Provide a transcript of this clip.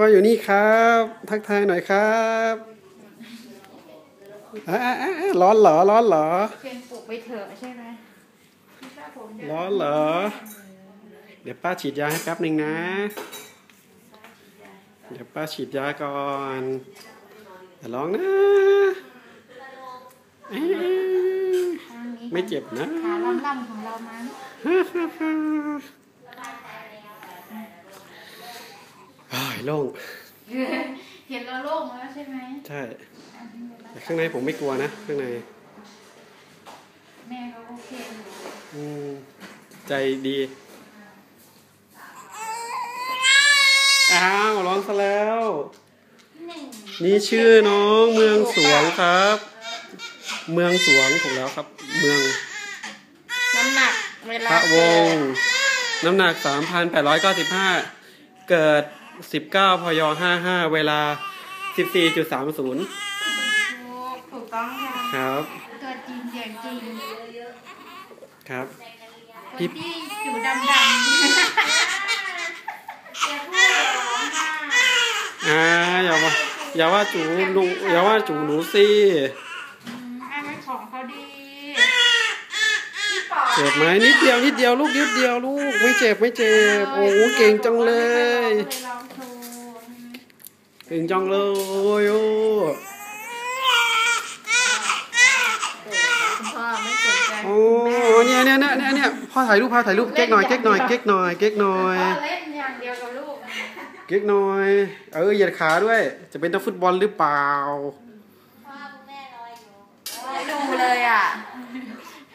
พ่ออยู่นี่ครับ ทักทายหน่อยครับอะอะอะอะร้อนเหรอร้อนเหรอเชิญปลุกไปเถอะใช่ไหมไม่ทราบผมเดี๋ยวร้อนเหรอ เดี๋ยวป้าฉีดยาให้แป๊บหนึ่งนะ เดี๋ยวป้าฉีดยาก่อนอย่าร้องนะเอ๊ะทางนี้ไม่เจ็บนะขาล่ำๆของเรามั้ง เฮ้ย โล่ง เห็นเราโล่งแล้วใช่ไหมใช่แต่ข้างในผมไม่กลัวนะข้างใน แม่ก็โอเคอยู่อืมใจดี อ้าวร้องซะแล้ว นี่ชื่อน้องเมืองสวงครับ เมืองสวงถูกแล้วครับ เมือง น้ำหนักเวพลาระวงศ์น้ำหนัก 3,895 เกิด 19พย55 เวลา 14.30 ถูกถูกต้องค่ะครับเกิดจริงเสียงจริงครับ คนที่อยู่ดำๆอย่าพูดร้องค่ะอ่า อย่าว่า อย่าว่าจูหนูอย่าว่าจูหนูสิ อืมให้มันของเขาดีพี่ป๋อเจ็บไหมนิดเดียวนิดเดียวลูกนิดเดียวลูก ไม่เจ็บไม่เจ็บ โอ้โหเก่งจังเลยเคยลองโชว์ เก่งจังเลยโอ้คุณพ่อไม่สนใจโอ้เนี่ยเนี่ยเนี่ยเนี่ยเนี่ยพ่อถ่ายรูปพ่อถ่ายรูปเก๊กหน่อยเก๊กหน่อยเก๊กหน่อยเก๊กหน่อยพ่อเล่นอย่างเดียวกับลูกเก๊กหน่อย เออเหยียดขาด้วย จะเป็นนักฟุตบอลหรือเปล่าไม่ดูเลยอะอ